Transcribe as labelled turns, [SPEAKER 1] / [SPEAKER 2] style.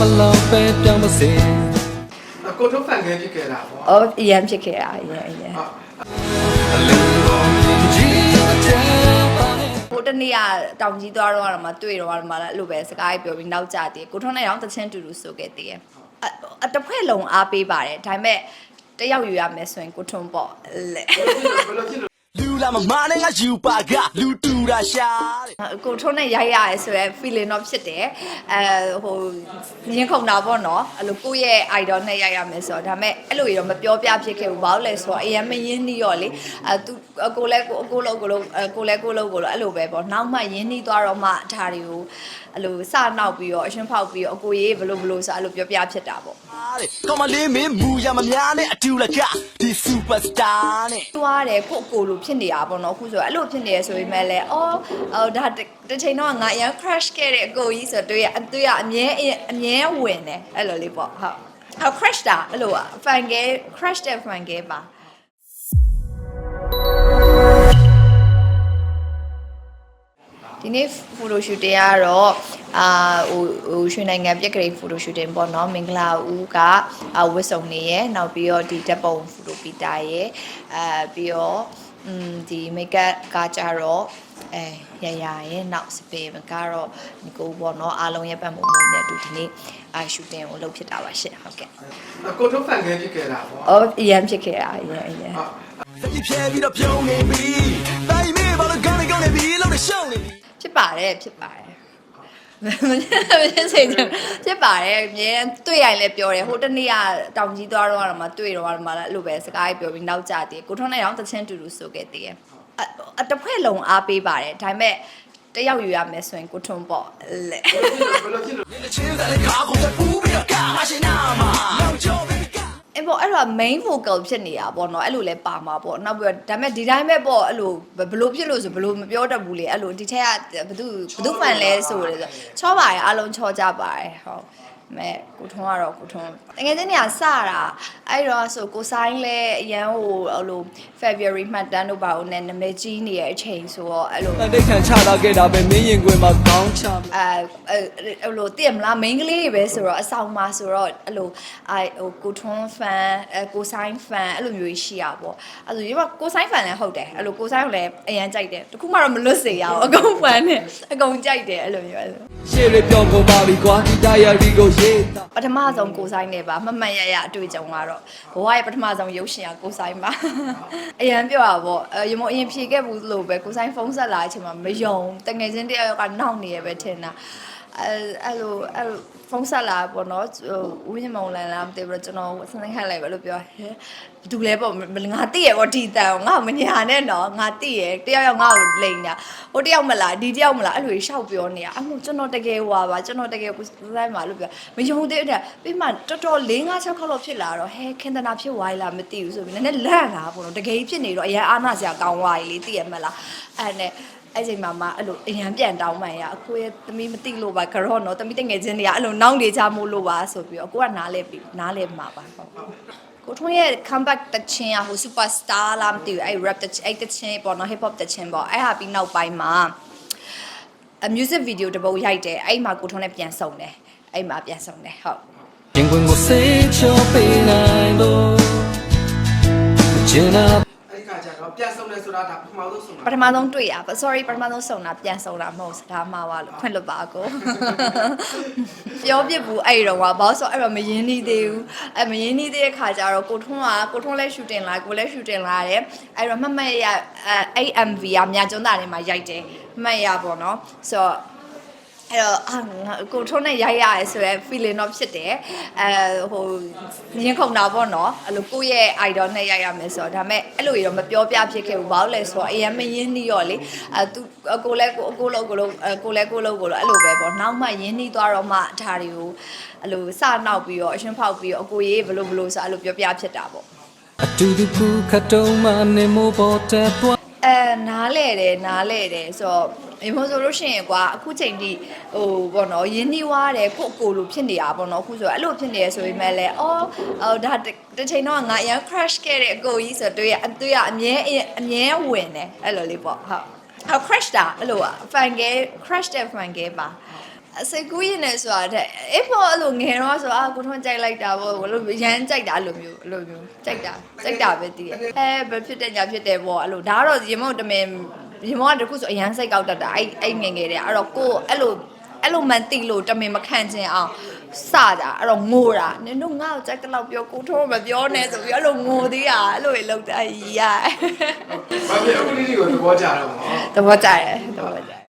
[SPEAKER 1] ဘလောက်ပဲပြောင်းမစေ
[SPEAKER 2] အကိုထုတ်ဖန်ခဲဖြစ်ခဲ့တာပေါ့
[SPEAKER 3] အော်အရန်ဖြစ်ခဲ့တာအရန်အရန်
[SPEAKER 2] ဟုတ်
[SPEAKER 1] အလူတော်မြင်ကြီးမကြပါနဲ့
[SPEAKER 3] ဟိုတနေ့ကတောင်ကြီးသွားတော့ကတော့မှတွေ့တော့ကတော့မှလည်းအဲ့လိုပဲစကားပြောပြီးနောက်ကျတည်ကိုထွန်းနဲ့တော့တချင်းတူတူဆိုခဲ့တည်ရအအတစ်ဖွဲ့လုံးအားပေးပါတယ်ဒါပေမဲ့တယောက်ယူရမယ်ဆိုရင်ကိုထွန်းပေါ့လေ
[SPEAKER 2] ဘယ်လိုဖြစ်လို့
[SPEAKER 4] လူလာမမနဲ့ငါယူပါကလူတူတာရှာတဲ့
[SPEAKER 3] ကိုထွန်းနဲ့ရိုက်ရတယ်ဆိုရင် feeling တော့ဖြစ်တယ်အဲဟိုရင်ခုန်တာပေါ့နော်အဲ့လိုကိုယ့်ရဲ့ idol နဲ့ရိုက်ရမယ်ဆိုတော့ဒါပေမဲ့အဲ့လိုရတော့မပြောပြဖြစ်ခဲ့ဘူးဘာလို့လဲဆိုတော့အရင်မရင်းနှီးရောလေအဲသူကိုလည်းကိုကိုလို့ကိုလို့ကိုလည်းကိုလို့ကိုလို့အဲ့လိုပဲပေါ့နောက်မှရင်းနှီးသွားတော့မှဒါတွေကိုအဲ့လိုစနောက်ပြီးတော့အရှင်ဖောက်ပြီးတော့အကိုရေးဘလို့ဘလို့ဆိုအဲ့လိုပြောပြဖြစ်တာပေါ့
[SPEAKER 4] တဲ့ကောမလေးမင်းမူရမများနဲ့အတူလကဒီ superstar နဲ့
[SPEAKER 3] သွားတယ်ကိုယ့်ကိုယ်လိုဖြစ်နေတာပေါ့နော်အခုဆိုတော့အဲ့လိုဖြစ်နေရဆိုပေမဲ့လည်းအော်အော်ဒါတစ်ချိန်တော့ငါအရင် crash ခဲ့တဲ့အကိုကြီးဆိုတော့တွေ့ရတွေ့ရအမြဲအမြဲဝင်တယ်အဲ့လိုလေးပေါ့ဟုတ်အော် crash တာအဲ့လိုอ่ะ fan game crash တဲ့ fan game ပါဒီနေ့ photo shooting ကတော့အာဟိုဟိုရွှေနိုင်ငံပြက်ကလေး photo shooting ပေါ့နော်မင်္ဂလာဦးကအာဝတ်စုံနေရယ်နောက်ပြီးတော့ဒီတပ်ပုံ photo ပီတာရယ်အာပြီးတော့อืมဒီ makeup ကကြတော့ အဲရရရယ်နောက်စပယ်ကတော့ဒီကိုပေါ့နော်အားလုံးရဲ့ပတ်မှုမှုနဲ့အတူဒီနေ့အာ shooting ကိုလုပ်ဖြစ်တာပါရှင့်ဟုတ်ကဲ့
[SPEAKER 2] အကိုထုတ်ဖန်ခဲဖြစ်ခဲ့တာပေါ့
[SPEAKER 3] အော်အရန်ဖြစ်ခဲ့တာအရန်အရန်
[SPEAKER 2] ဟုတ်
[SPEAKER 4] တတိဖြဲပြီးတော့ပြုံးနေပြီတိုင်းမေးဘာလို့ကောင်းနေကောင်းနေပြီလို့ရှုံးနေပြီ
[SPEAKER 3] ဖြစ်ပါတယ်ဖြစ်ပါတယ်မဖြစ်စေချင်ဖြစ်ပါတယ်အမြဲတွေ့ရင်လည်းပြောတယ်ဟိုတနေ့ကတောင်ကြီးသွားတော့ကတော့မှတွေ့တော့ကတော့မှလည်းအဲ့လိုပဲစကားပြောပြီးနောက်ကျတည်ကိုထွန်းနဲ့တော့တချင်းတူတူဆိုခဲ့တည်ရ အတစ်ဖွဲ့လုံးအားပေးပါတယ်ဒါပေမဲ့တယောက်ယူရမယ်ဆိုရင်ကိုထွန်းပေါ့လေ
[SPEAKER 2] ဘယ်လိုဖြစ်လို့
[SPEAKER 4] the chin that the car goes up ooh be a car machine nama no job baby
[SPEAKER 3] အဲ့ပေါ့အဲ့တော့ main vocal ဖြစ်နေတာပေါ့နော်အဲ့လိုလဲပါမှာပေါ့နောက်ပြီးတော့ဒါပေမဲ့ဒီတိုင်းပဲပေါ့အဲ့လိုဘယ်လိုဖြစ်လို့ဆိုဘယ်လိုမပြောတတ်ဘူးလေအဲ့လိုဒီထက်ကဘသူဘသူဖန်လဲဆိုတယ်ဆိုချောပါရဲ့အားလုံးချောကြပါတယ်ဟုတ် မဲ့ကိုထွန်းကတော့ကိုထွန်းတကယ်ချင်းနေရာစတာအဲ့တော့ဆိုကိုဆိုင်လဲအရန်ဟိုအဲ့လို February မှတ်တမ်းတို့ပါဦးနဲ့နာမည်ကြီးနေတဲ့အချိန်ဆိုတော့အဲ့လို
[SPEAKER 1] တန်တိတ်ခံချလာခဲ့တာပဲမင်းရင်ခွင်မှာကောင်းချ
[SPEAKER 3] အဲအဲ့လိုတည်မလားမိန်းကလေးတွေပဲဆိုတော့အဆောင်မှာဆိုတော့အဲ့လိုအဲဟိုကိုထွန်း fan အဲကိုဆိုင် fan အဲ့လိုမျိုးရှိရပါပေါ့အဲ့လိုဒီမှာကိုဆိုင် fan လည်းဟုတ်တယ်အဲ့လိုကိုဆိုင်ကိုလည်းအရင်ကြိုက်တယ်တခုမှတော့မလွတ်စေရအောင်အကုန် fan နဲ့အကုန်ကြိုက်တယ်အဲ့လိုမျိုးအဲ့လို
[SPEAKER 1] ရှေ့ရပြောင်းကုန်ပါပြီကွာဒီတရားဒီကိုရေးတာ
[SPEAKER 3] ပထမဆုံးကိုဆိုင်နဲ့ပါမမှန်ရရအတွေ့အကြုံကတော့ဘဝရဲ့ပထမဆုံးရုပ်ရှင်ကကိုဆိုင်ပါအရင်ပြောတာပေါ့အဲရမအရင်ဖြေခဲ့ဘူးလို့ပဲကိုဆိုင်ဖုန်းဆက်လာတဲ့အချိန်မှာမယုံတငယ်ချင်းတယောက်ကနောက်နေရပဲထင်တာ အဲအဲ့လိုအဲ့လိုဖုန်းဆက်လာပေါ့နော်ဟိုဦးညမောင်လန်လားမသိဘူးကျွန်တော်စနေခိုင်းလိုက်ပဲလို့ပြောဟဲဘသူလဲပေါ့ငါတိရပေါ့ဒီတန်ငါ့ကိုမညာနဲ့နော်ငါတိရတယောက်ယောက်ငါ့ကိုလိန်နေတာဟိုတယောက်မလားဒီတယောက်မလားအဲ့လိုရှောက်ပြောနေတာအမှုကျွန်တော်တကယ်ဟွာပါကျွန်တော်တကယ်ကိုဆိုင်မှာလို့ပြောမယုံသေးတဲ့ပြီးမှတော်တော်၄၅၆ခေါက်လောက်ဖြစ်လာတော့ဟဲခင်တနာဖြစ်သွားလားမသိဘူးဆိုပြီးနည်းနည်းလန့်လာပေါ့နော်တကယ်ဖြစ်နေတော့အရင်အာနာစရာကောင်းသွားပြီလေသိရမလားအဲ့နဲ့ အဲ့ချိန်မှာမှအဲ့လိုအရန်ပြန်တောင်းမှန်ရအကိုရဲ့သမီးမသိလို့ပါကြော့နော်သမီးတငယ်ချင်းတွေကအဲ့လိုနောက်နေကြမို့လို့ပါဆိုပြီးတော့ကိုကနားလဲပြီနားလဲမှာပါဟုတ်ကိုထွန်းရဲ့ comeback တချင်းอ่ะဟို superstar လားမသိဘူးအဲ့ rap တချင်းအဲ့တချင်းပေါ့နော် hip hop တချင်းပေါ့အဲ့ဟာပြီးနောက်ပိုင်းမှာအ music video တစ်ပုတ်ရိုက်တယ်အဲ့မှာကိုထွန်းနဲ့ပြန်ဆုံတယ်အဲ့မှာပြန်ဆုံတယ်ဟုတ်
[SPEAKER 1] ရင်ခွင်ကိုစေချော ပြန်
[SPEAKER 2] ဆုံးတယ်ဆိုတာဒါပထမဆုံးဆုံး
[SPEAKER 3] ပထမဆုံးတွေ့ရပါ sorry ပထမဆုံးဆုံတာပြန်ဆုံတာမဟုတ်စကားမှားပါလို့ခွင့်လွတ်ပါကိုပြောပြဘူးအဲ့တော့ကဘာလို့ဆိုအဲ့တော့မရင်းနှီးသေးဘူးအဲ့မရင်းနှီးသေးတဲ့ခါကျတော့ကိုထွန်းကကိုထွန်းလဲ shooting လာကိုလဲ shooting လာတယ်အဲ့တော့မှတ်မှတ်ရအဲ့ MV ကမြကျွန်းသားထဲမှာရိုက်တယ်မှတ်ရပေါ့နော်ဆိုတော့ အဲ့တော့အာငါကိုထုံးနဲ့ရိုက်ရတယ်ဆိုရဲ feeling တော့ဖြစ်တယ်အဲဟိုရင်ခုန်တာပေါ့နော်အဲ့လိုကိုယ့်ရဲ့ idol နဲ့ရိုက်ရမယ်ဆိုတော့ဒါပေမဲ့အဲ့လိုရတော့မပြောပြဖြစ်ခဲ့ဘူးဘာလို့လဲဆိုတော့အရင်မရင်းနှီးရောလေအဲသူကိုလည်းကိုကိုလို့ကိုလို့ကိုလည်းကိုလို့ကိုလို့အဲ့လိုပဲပေါ့နောက်မှရင်းနှီးသွားတော့မှဒါတွေကိုအဲ့လိုစနောက်ပြီးတော့အရှင်ဖောက်ပြီးတော့အကိုရေးဘလို့ဘလို့ဆိုအဲ့လိုပြောပြဖြစ်တာပေါ့
[SPEAKER 1] အတူတူခုခတ်တုံးမနေမို့ပေါ်တဲ့သွား
[SPEAKER 3] အဲ နားလဲတယ်နားလဲတယ်ဆိုတော့အမဆိုလို့ရှိရင်ကွာအခုချိန်ထိဟိုပေါ့နော်ရင်းနှီးွားတယ်ကိုယ့်ကိုယ်လိုဖြစ်နေတာပေါ့နော်အခုဆိုအဲ့လိုဖြစ်နေရဆိုပေမဲ့လည်းအော်ဟိုဒါတစ်ချိန်တော့ငါအရင် crash ခဲ့တဲ့အကိုကြီးဆိုတော့တွေ့ရတွေ့ရအမြဲအမြဲဝင်တယ်အဲ့လိုလေးပေါ့ဟုတ်ဟော crash တာအဲ့လိုอ่ะ fan game crash တဲ့ fan game ပါ အစိတ်ကူးရင်လည်းဆိုတာတဲ့အေးပေါ်အဲ့လိုငယ်တော့ဆိုအာကိုထွန်းကြိုက်လိုက်တာပေါ့ဘလို့ရမ်းကြိုက်တာအဲ့လိုမျိုးအဲ့လိုမျိုးကြိုက်တာကြိုက်တာပဲတည်ရအဲဘယ်ဖြစ်တဲ့ညာဖြစ်တယ်ပေါ့အဲ့လိုဒါကတော့ရေမုံတမင်ရေမုံကတခုဆိုအရန်စိတ်ကောက်တတ်တာအဲ့အဲ့ငယ်ငယ်တဲ့အဲ့တော့ကိုအဲ့လိုအဲ့လိုမှန်တိလို့တမင်မခံချင်အောင်စတာအဲ့တော့ငိုတာနင်တို့ငါ့ကိုကြိုက်တဲ့လောက်ပြောကိုထွန်းမပြောနဲ့ဆိုပြီးအဲ့လိုငိုသေးတာအဲ့လိုလေလောက်တာကြီးရ
[SPEAKER 2] ဘာဖြစ်အခုလေးတွေကိုသဘောကျတော့ဗော
[SPEAKER 3] သဘောကျတယ်သဘောကျတယ်